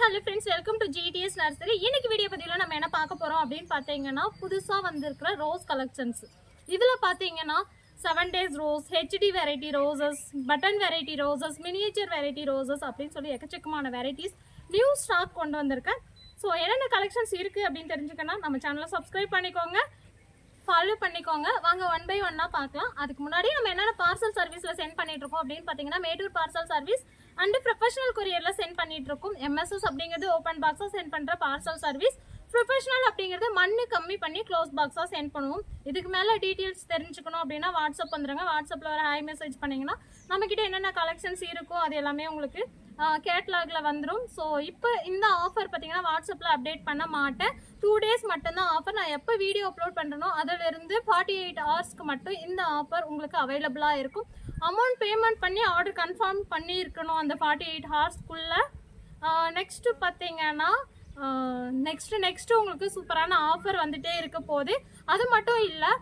Hello friends welcome to G T S nursery இன்னைக்கு video பதிவில் நம்ம என்ன பார்க்க போகிறோம் அப்படின்னு பார்த்தீங்கன்னா புதுசாக வந்திருக்கிற ரோஸ் கலெக்ஷன்ஸ் இதில் பார்த்தீங்கன்னா seven days rose H T variety roses button variety roses miniature variety roses அப்படின்னு சொல்லி எக்கச்சக்கமான வெரைட்டிஸ் நியூ ஸ்டாக் கொண்டு வந்திருக்கேன். ஸோ என்னென்ன கலெக்ஷன்ஸ் இருக்குது அப்படின்னு தெரிஞ்சுக்கணும் நம்ம சேனலை சப்ஸ்கிரைப் பண்ணிக்கோங்க ஃபாலோ பண்ணிக்கோங்க. வாங்க ஒன் பை ஒன்னாக பார்க்கலாம். அதுக்கு முன்னாடி நம்ம என்னென்ன பார்சல் சர்வீஸில் சென்ட் பண்ணிட்டு இருக்கோம் அப்படின்னு பார்த்தீங்கன்னா Mettur parcel service and professional கொரியரில் send பண்ணிட்டு இருக்கோம் எம்எஸ்எஸ் அப்படிங்கிறது ஓப்பன் பாக்ஸாக சென்ட் பண்ணுற பார்சல் சர்வீஸ் ப்ரொஃபஷனல் அப்படிங்கிறது மண்ணு கம்மி பண்ணி க்ளோஸ் பாக்ஸாக சென்ட் பண்ணுவோம். இதுக்கு மேலே டீட்டெயில்ஸ் தெரிஞ்சுக்கணும் அப்படின்னா வாட்ஸ்அப் வந்துருங்க. வாட்ஸ்அப்பில் வர ஹாய் மெசேஜ் பண்ணிங்கன்னா நம்மக்கிட்ட என்னென்ன கலெக்ஷன்ஸ் இருக்கோ அது எல்லாமே உங்களுக்கு கேட்லாகில் வந்துடும் ஸோ இப்போ இந்த ஆஃபர் பார்த்தீங்கன்னா வாட்ஸ்அப்பில் அப்டேட் பண்ண மாட்டேன். டூ டேஸ் மட்டும்தான் ஆஃபர் நான் எப்போ வீடியோ அப்லோட் பண்ணுறனோ அதிலிருந்து ஃபார்ட்டி எயிட் ஹவர்ஸ்க்கு மட்டும் இந்த ஆஃபர் உங்களுக்கு அவைலபிளாக இருக்கும். அமௌண்ட் பேமெண்ட் பண்ணி ஆர்டர் கன்ஃபார்ம் பண்ணியிருக்கணும் அந்த ஃபார்ட்டி எயிட் ஹவர்ஸ்க்குள்ளே நெக்ஸ்ட்டு பார்த்தீங்கன்னா நெக்ஸ்ட்டு நெக்ஸ்ட்டு உங்களுக்கு சூப்பரான ஆஃபர் வந்துகிட்டே இருக்க போகுது. அது மட்டும் இல்லை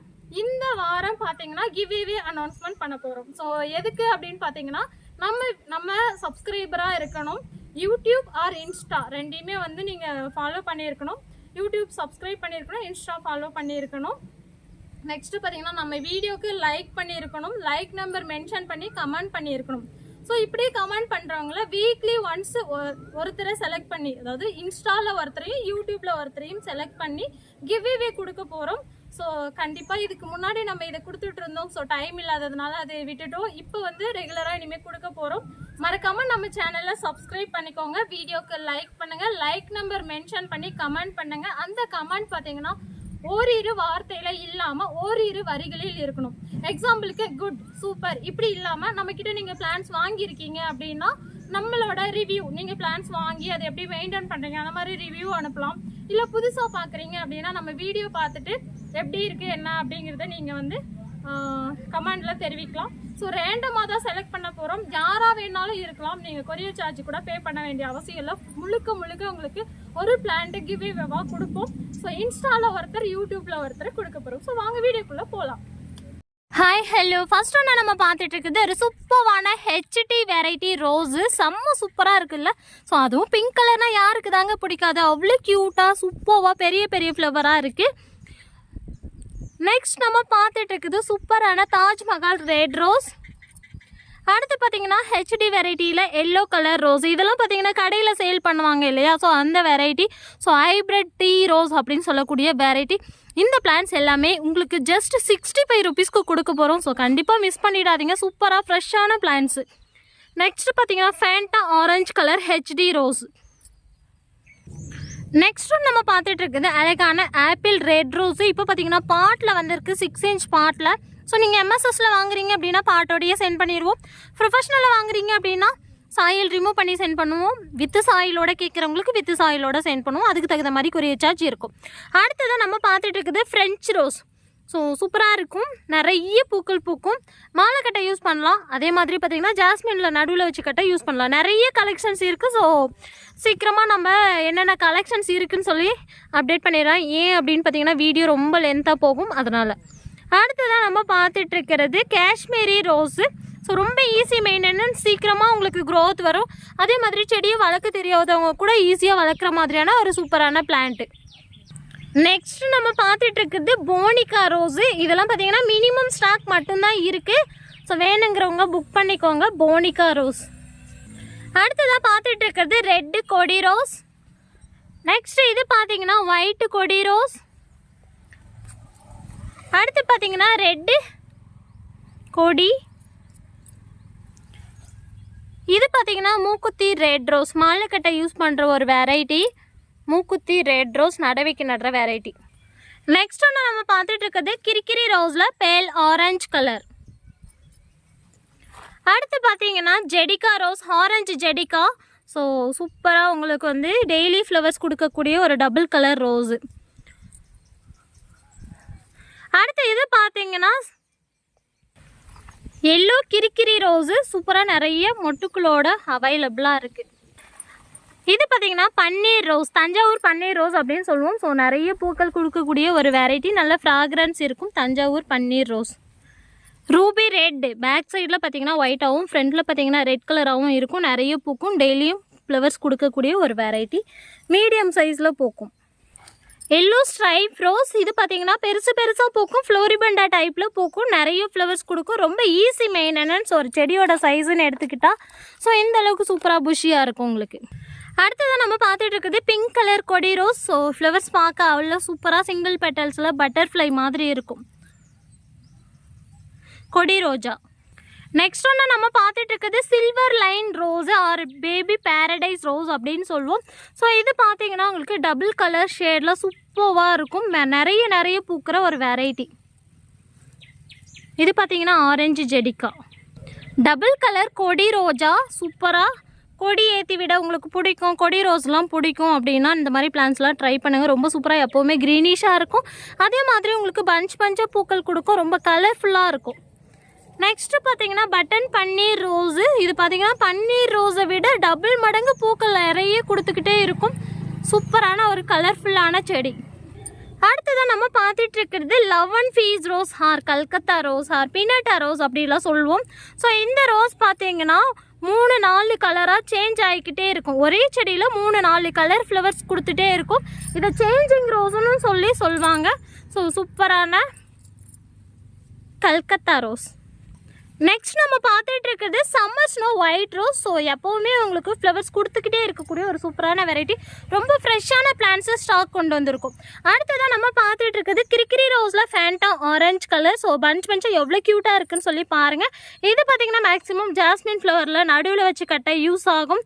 இந்த வாரம் பார்த்தீங்கன்னா கிவ்வே அனௌன்ஸ்மெண்ட் பண்ண போகிறோம் ஸோ எதுக்கு அப்படின்னு பார்த்தீங்கன்னா நம்ம நம்ம சப்ஸ்கிரைபராக இருக்கணும். யூடியூப் ஆர் இன்ஸ்டா ரெண்டையுமே வந்து நீங்கள் ஃபாலோ பண்ணியிருக்கணும். யூடியூப் சப்ஸ்கிரைப் பண்ணியிருக்கணும் இன்ஸ்டா ஃபாலோ பண்ணியிருக்கணும். நெக்ஸ்ட் பார்த்தீங்கன்னா நம்ம வீடியோக்கு லைக் பண்ணியிருக்கணும். லைக் நம்பர் மென்ஷன் பண்ணி கமெண்ட் பண்ணியிருக்கணும். ஸோ இப்படி கமெண்ட் பண்ணுறவங்கள வீக்லி ஒன்ஸ் ஒருத்தரை செலக்ட் பண்ணி அதாவது இன்ஸ்டாவில் ஒருத்தரையும் யூடியூப்பில் ஒருத்தரையும் செலக்ட் பண்ணி கிவ்வே கொடுக்க போகிறோம் ஸோ கண்டிப்பாக இதுக்கு முன்னாடி நம்ம இதை கொடுத்துட்டு இருந்தோம். ஸோ டைம் இல்லாததுனால அதை விட்டுட்டோம். இப்போ வந்து ரெகுலராக இனிமேல் கொடுக்க போகிறோம் மறக்காமல் நம்ம சேனலில் சப்ஸ்கிரைப் பண்ணிக்கோங்க. வீடியோக்கு லைக் பண்ணுங்கள் லைக் நம்பர் மென்ஷன் பண்ணி கமெண்ட் பண்ணுங்கள் அந்த கமெண்ட் பார்த்தீங்கன்னா ஓரிரு வார்த்தையில இல்லாம ஓரிரு வரிகளில் இருக்கணும். எக்ஸாம்பிளுக்கு குட் சூப்பர் இப்படி இல்லாம நம்ம கிட்ட நீங்க பிளான்ஸ் வாங்கியிருக்கீங்க அப்படின்னா நம்மளோட ரிவ்யூ நீங்க பிளான்ஸ் வாங்கி அதை எப்படி மெயின்டைன் பண்றீங்க? அந்த மாதிரி ரிவ்யூ அனுப்பலாம். இல்ல புதுசா பாக்குறீங்க அப்படின்னா நம்ம வீடியோ பார்த்துட்டு எப்படி இருக்குது என்ன அப்படிங்கிறத நீங்கள் வந்து கமெண்டில் தெரிவிக்கலாம். ஸோ ரேண்டமாக தான் செலக்ட் பண்ண போகிறோம் யாராக வேணாலும் இருக்கலாம். நீங்கள் கொரியர் சார்ஜ் கூட பே பண்ண வேண்டிய அவசியம் இல்லை. முழுக்க முழுக்க உங்களுக்கு ஒரு பிளான்ட்டு கிவ்வேவாக கொடுப்போம். ஸோ இன்ஸ்டாவில் ஒருத்தர் யூடியூப்பில் ஒருத்தர் கொடுக்க போகிறோம் ஸோ வாங்க வீடியோக்குள்ளே போகலாம் ஹாய் ஹலோ ஃபர்ஸ்ட் ஒன்று நம்ம பார்த்துட்டு இருக்குது ஒரு சூப்பரான ஹெச்டி வெரைட்டி ரோஸு செம்ம சூப்பராக இருக்குல்ல. ஸோ அதுவும் பிங்க் கலர்னால் யாருக்கு தாங்க பிடிக்காது. அவ்வளோ க்யூட்டாக சூப்பராக பெரிய பெரிய ஃப்ளவராக இருக்குது நெக்ஸ்ட் நம்ம பார்த்துட்டு இருக்குது சூப்பரான தாஜ்மஹால் ரெட் ரோஸ் அடுத்து பார்த்தீங்கன்னா ஹெச்டி வெரைட்டியில் எல்லோ கலர் ரோஸ் இதெல்லாம் பார்த்தீங்கன்னா கடையில் சேல் பண்ணுவாங்க இல்லையா? ஸோ அந்த variety so hybrid tea rose அப்படின்னு சொல்லக்கூடிய வெரைட்டி இந்த பிளான்ஸ் எல்லாமே உங்களுக்கு ஜஸ்ட் சிக்ஸ்டி ஃபைவ் ருபீஸ்க்கு கொடுக்க போகிறோம் ஸோ கண்டிப்பாக மிஸ் பண்ணிடாதீங்க. சூப்பராக ஃப்ரெஷ்ஷான பிளான்ஸு நெக்ஸ்ட் பார்த்தீங்கன்னா Fanta orange colour H T rose next நம்ம பார்த்துட்டு இருக்குது அழகான ஆப்பிள் ரெட் ரோஸு இப்போ பார்த்தீங்கன்னா பாட்டில் வந்திருக்கு சிக்ஸ் இன்ச் பாட்டில். ஸோ நீங்கள் எம்எஸ்எஸில் வாங்குறீங்க அப்படின்னா பாட்டோடையே சென்ட் பண்ணிடுவோம் ப்ரொஃபஷனலில் வாங்குறீங்க அப்படின்னா சாயில் ரிமூவ் பண்ணி சென்ட் பண்ணுவோம். வித்து சாயிலோட கேட்குறவங்களுக்கு வித்து சாயிலோட சென்ட் பண்ணுவோம். அதுக்கு தகுந்த மாதிரி ஒரு சார்ஜ் இருக்கும். அடுத்ததான் நம்ம பார்த்துட்டு இருக்குது ஃப்ரெஞ்ச் ரோஸ் ஸோ சூப்பராக இருக்கும். நிறைய பூக்கள் பூக்கும். மாலை கட்டை யூஸ் பண்ணலாம். அதே மாதிரி பார்த்தீங்கன்னா ஜாஸ்மினில் நடுவில் வச்சு கட்டை யூஸ் பண்ணலாம். நிறைய கலெக்ஷன்ஸ் இருக்குது ஸோ சீக்கிரமாக நம்ம என்னென்ன கலெக்ஷன்ஸ் இருக்குதுன்னு சொல்லி அப்டேட் பண்ணிடுறேன் ஏன் அப்படின்னு பார்த்தீங்கன்னா வீடியோ ரொம்ப லென்த்தாக போகும். அதனால். அடுத்ததாக நம்ம பார்த்துட்ருக்கிறது காஷ்மீரி ரோஸு ஸோ ரொம்ப ஈஸி மெயின்டெனன்ஸ் சீக்கிரமாக உங்களுக்கு க்ரோத் வரும். அதே மாதிரி செடியை வளர்க்க தெரியாதவங்க கூட ஈஸியாக வளர்க்குற மாதிரியான ஒரு சூப்பரான பிளான்ட்டு நெக்ஸ்ட் நம்ம பார்த்துட்டு இருக்குது போனிகா ரோஸு. இதெல்லாம் பார்த்தீங்கன்னா மினிமம் ஸ்டாக் மட்டும்தான் இருக்குது ஸோ வேணுங்கிறவங்க புக் பண்ணிக்கோங்க போனிகா ரோஸ். அடுத்ததாக பார்த்துட்டு இருக்கிறது ரெட்டு கொடி ரோஸ். நெக்ஸ்ட் இது பார்த்தீங்கன்னா ஒயிட்டு கொடி ரோஸ். அடுத்து பார்த்தீங்கன்னா ரெட்டு கொடி. இது பார்த்தீங்கன்னா மூக்குத்தி ரெட் ரோஸ் மாலைக்கட்டை யூஸ் பண்ணுற ஒரு வெரைட்டி மூக்குத்தி ரெட் ரோஸ் நடவைக்கு நடுற வெரைட்டி நெக்ஸ்ட் ஒன்று நம்ம பார்த்துட்டு இருக்கிறது கிரிக்கிரி ரோஸில் பேல் ஆரஞ்சு கலர் அடுத்து பார்த்தீங்கன்னா ஜெடிகா ரோஸ் ஆரஞ்சு ஜெடிகா. ஸோ சூப்பராக உங்களுக்கு வந்து டெய்லி ஃப்ளவர்ஸ் கொடுக்கக்கூடிய ஒரு டபுள் கலர் ரோஸு அடுத்து இது பார்த்தீங்கன்னா எல்லோ கிரிக்கிரி ரோஸு சூப்பராக நிறைய மொட்டுக்களோட அவைலபிளாக இருக்குது இது பார்த்தீங்கன்னா பன்னீர் ரோஸ் தஞ்சாவூர் பன்னீர் ரோஸ் அப்படின்னு சொல்லுவோம். ஸோ நிறைய பூக்கள் கொடுக்கக்கூடிய ஒரு வெரைட்டி நல்ல ஃப்ராக்ரன்ஸ் இருக்கும் தஞ்சாவூர் பன்னீர் ரோஸ். ரூபி ரெட் பேக் சைடில் பார்த்தீங்கன்னா ஒயிட்டாகவும் ஃப்ரண்ட்டில் பார்த்தீங்கன்னா ரெட் கலராகவும் இருக்கும். நிறைய பூக்கும் டெய்லியும் ஃப்ளவர்ஸ் கொடுக்கக்கூடிய ஒரு வெரைட்டி மீடியம் சைஸில் பூக்கும். எல்லோ ஸ்ட்ரைப் ரோஸ் இது பார்த்தீங்கன்னா பெருசு பெருசாக பூக்கும். ஃப்ளோரிபண்டா டைப்பில் பூக்கும். நிறைய ஃப்ளவர்ஸ் கொடுக்கும். ரொம்ப ஈஸி மெயின்டெனன்ஸ் ஒரு செடியோட சைஸுன்னு எடுத்துக்கிட்டால் ஸோ இந்த அளவுக்கு சூப்பராக புஷியாக இருக்கும் உங்களுக்கு. அடுத்ததான் நம்ம பார்த்துட்டு இருக்குது பிங்க் கலர் கொடி ரோஸ் ஸோ ஃப்ளவர்ஸ் பார்க்க அவ்வளோ சூப்பராக சிங்கிள் பெட்டல்ஸில் பட்டர்ஃப்ளை மாதிரி இருக்கும். கொடி ரோஜா. நெக்ஸ்ட் ஒன்று நம்ம பார்த்துட்டு இருக்குது silver line rose or baby paradise rose அப்படின்னு சொல்லுவோம். ஸோ இது பார்த்தீங்கன்னா உங்களுக்கு டபுள் கலர் ஷேடில் சூப்பராக இருக்கும். நிறைய நிறைய பூக்கிற ஒரு வெரைட்டி இது பார்த்தீங்கன்னா ஆரஞ்சு ஜெடிக்கா டபுள் கலர் கொடி ரோஜா சூப்பராக கொடி ஏற்றி விட உங்களுக்கு பிடிக்கும் கொடி ரோஸ்லாம் பிடிக்கும் அப்படின்னா இந்த மாதிரி பிளான்ஸ்லாம் ட்ரை பண்ணுங்கள் ரொம்ப சூப்பராக எப்போவுமே க்ரீனிஷாக இருக்கும். அதே மாதிரி உங்களுக்கு பஞ்ச் பஞ்சாக பூக்கள் கொடுக்கும். ரொம்ப கலர்ஃபுல்லாக இருக்கும். நெக்ஸ்ட்டு பார்த்தீங்கன்னா பட்டன் பன்னீர் ரோஸு இது பார்த்தீங்கன்னா பன்னீர் ரோஸை விட டபுள் மடங்கு பூக்கள் நிறைய கொடுத்துக்கிட்டே இருக்கும். சூப்பரான ஒரு கலர்ஃபுல்லான செடி. அடுத்ததான் நம்ம பார்த்துட்டு இருக்கிறது லவன் fees rose or Calcutta rose or பீனட்டா rose அப்படிலாம் சொல்லுவோம். ஸோ இந்த ரோஸ் பார்த்தீங்கன்னா மூணு நாலு கலராக சேஞ்ச் ஆகிக்கிட்டே இருக்கும். ஒரே செடியில் மூணு நாலு கலர் ஃப்ளவர்ஸ் கொடுத்துட்டே இருக்கும். இதை சேஞ்சிங் ரோஸ்னு சொல்லி சொல்லுவாங்க. ஸோ சூப்பரான கல்கத்தா ரோஸ் நெக்ஸ்ட் நம்ம பார்த்துட்டு இருக்கிறது summer snow white rose so எப்போவுமே உங்களுக்கு ஃப்ளவர்ஸ் கொடுத்துக்கிட்டே இருக்கக்கூடிய ஒரு சூப்பரான வெரைட்டி ரொம்ப ஃப்ரெஷ்ஷான பிளான்ஸை ஸ்டாக் கொண்டு வந்திருக்கும். அடுத்ததாக நம்ம பார்த்துட்டு இருக்கிறது கிரிக்கிரி ரோஸில் Fanta orange colour so punch பஞ்சாக எவ்வளோ க்யூட்டாக இருக்குன்னு சொல்லி பாருங்கள் இது பார்த்திங்கன்னா மேக்ஸிமம் ஜாஸ்மின் ஃப்ளவரில் நடுவில் வச்சு கட்ட யூஸ் ஆகும்.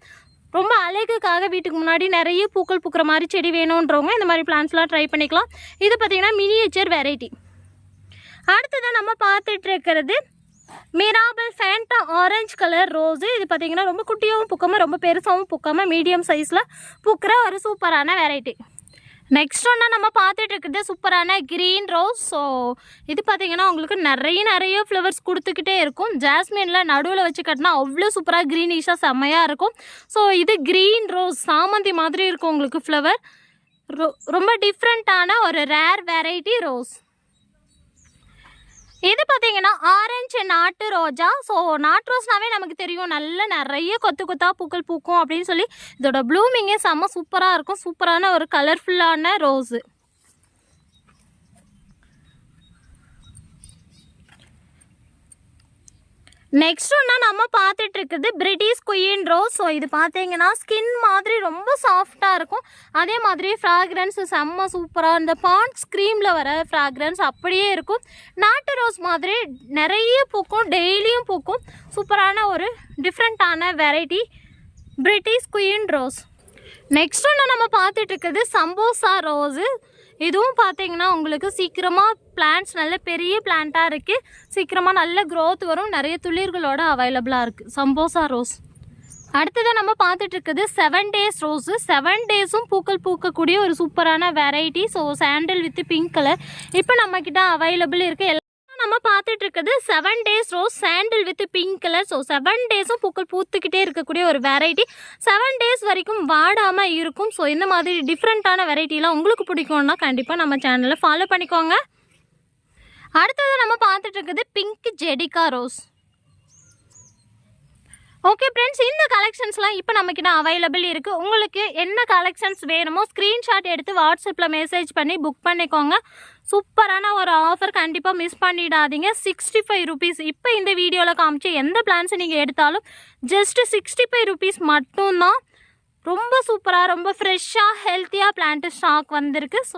ரொம்ப அழகுக்காக வீட்டுக்கு முன்னாடி நிறைய பூக்கள் பூக்கிற மாதிரி செடி வேணுன்றவங்க இந்த மாதிரி பிளான்ஸ்லாம் ட்ரை பண்ணிக்கலாம். இது பார்த்தீங்கன்னா மினியேச்சர் வெரைட்டி அடுத்ததான் நம்ம பார்த்துட்டு இருக்கிறது மிராபல் ஃபேண்டா ஆரஞ்சு கலர் ரோஸு இது பார்த்தீங்கன்னா ரொம்ப குட்டியாகவும் பூக்காமல் ரொம்ப பெருசாகவும் பூக்காமல் மீடியம் சைஸில் பூக்கிற ஒரு சூப்பரான வெரைட்டி நெக்ஸ்ட் ஒன்றா நம்ம பார்த்துட்டு இருக்கிறது சூப்பரான க்ரீன் ரோஸ் ஸோ இது பார்த்தீங்கன்னா உங்களுக்கு நிறைய நிறைய ஃப்ளவர்ஸ் கொடுத்துக்கிட்டே இருக்கும். ஜாஸ்மினில் நடுவில் வச்சு கட்டினா அவ்வளோ சூப்பராக க்ரீனிஷாக செம்மையாக இருக்கும். ஸோ இது க்ரீன் ரோஸ் சாமந்தி மாதிரி இருக்கும் உங்களுக்கு ஃப்ளவர் ரொம்ப டிஃப்ரெண்ட்டான ஒரு ரேர் வெரைட்டி ரோஸ் பார்த்தீங்கன்னா ஆரஞ்சு நாட்டு ரோஜா. ஸோ நாட்டு ரோஸ்னாவே நமக்கு தெரியும். நல்ல நிறைய கொத்து கொத்தா பூக்கள் பூக்கும் அப்படின்னு சொல்லி இதோட ப்ளூமிங்கே செம்ம சூப்பராக இருக்கும். சூப்பரான ஒரு கலர்ஃபுல்லான ரோஸு நெக்ஸ்ட் ஒன்றா நம்ம பார்த்துட்டு இருக்குது பிரிட்டிஷ் குயின் ரோஸ் ஸோ இது பார்த்தீங்கன்னா ஸ்கின் மாதிரி ரொம்ப சாஃப்டாக இருக்கும். அதே மாதிரி ஃப்ராக்ரன்ஸ் செம்ம சூப்பராக இந்த பாண்ட்ஸ் க்ரீமில் வர ஃப்ராக்ரன்ஸ் அப்படியே இருக்கும். நாட்டு ரோஸ் மாதிரி நிறைய பூக்கும் டெய்லியும் பூக்கும். சூப்பரான ஒரு டிஃப்ரெண்ட்டான variety British queen rose next ஒன்று நம்ம பார்த்துட்டு இருக்குது சம்போசா ரோஸு இதுவும் பார்த்தீங்கன்னா உங்களுக்கு சீக்கிரமாக பிளான்ட்ஸ் நல்ல பெரிய பிளான்ட்டாக இருக்குது சீக்கிரமாக நல்ல க்ரோத் வரும். நிறைய துளிர்களோட அவைலபிளாக இருக்குது சம்போசா ரோஸ் அடுத்ததாக நம்ம பார்த்துட்டு இருக்குது செவன் டேஸ் ரோஸு செவன் டேஸும் பூக்கள் பூக்கக்கூடிய ஒரு சூப்பரான வெரைட்டி ஸோ சாண்டில் வித் பிங்க் கலர் இப்போ நம்மக்கிட்ட அவைலபிள் இருக்குது நம்ம பார்த்துட்டு இருக்குது seven days rose sandal with pink colour so seven டேஸும் பூக்கள் பூத்துக்கிட்டே இருக்கக்கூடிய ஒரு வெரைட்டி செவன் டேஸ் வரைக்கும் வாடாமல் இருக்கும். ஸோ இந்த மாதிரி டிஃப்ரெண்ட்டான வெரைட்டிலாம் உங்களுக்கு பிடிக்கும்னா கண்டிப்பாக நம்ம சேனலை ஃபாலோ பண்ணிக்கோங்க. அடுத்தது நம்ம பார்த்துட்டு இருக்குது பிங்க் ஜெடிகா ரோஸ் ஓகே ஃப்ரெண்ட்ஸ் இந்த கலெக்ஷன்ஸ்லாம் இப்போ நம்மக்கிட்ட அவைலபிள் இருக்குது உங்களுக்கு என்ன கலெக்ஷன்ஸ் வேணுமோ ஸ்க்ரீன்ஷாட் எடுத்து வாட்ஸ்அப்பில் மெசேஜ் பண்ணி புக் பண்ணிக்கோங்க. சூப்பரான ஒரு ஆஃபர் கண்டிப்பாக மிஸ் பண்ணிடாதீங்க. சிக்ஸ்டி ஃபைவ் ருபீஸ் இப்போ இந்த வீடியோவில் காமிச்சு எந்த பிளான்ஸை நீங்கள் எடுத்தாலும் ஜஸ்ட் சிக்ஸ்டி ஃபைவ் ருபீஸ் மட்டும்தான். ரொம்ப சூப்பராக ரொம்ப ஃப்ரெஷ்ஷாக ஹெல்த்தியாக பிளான்ட்டு ஸ்டாக் வந்திருக்கு. ஸோ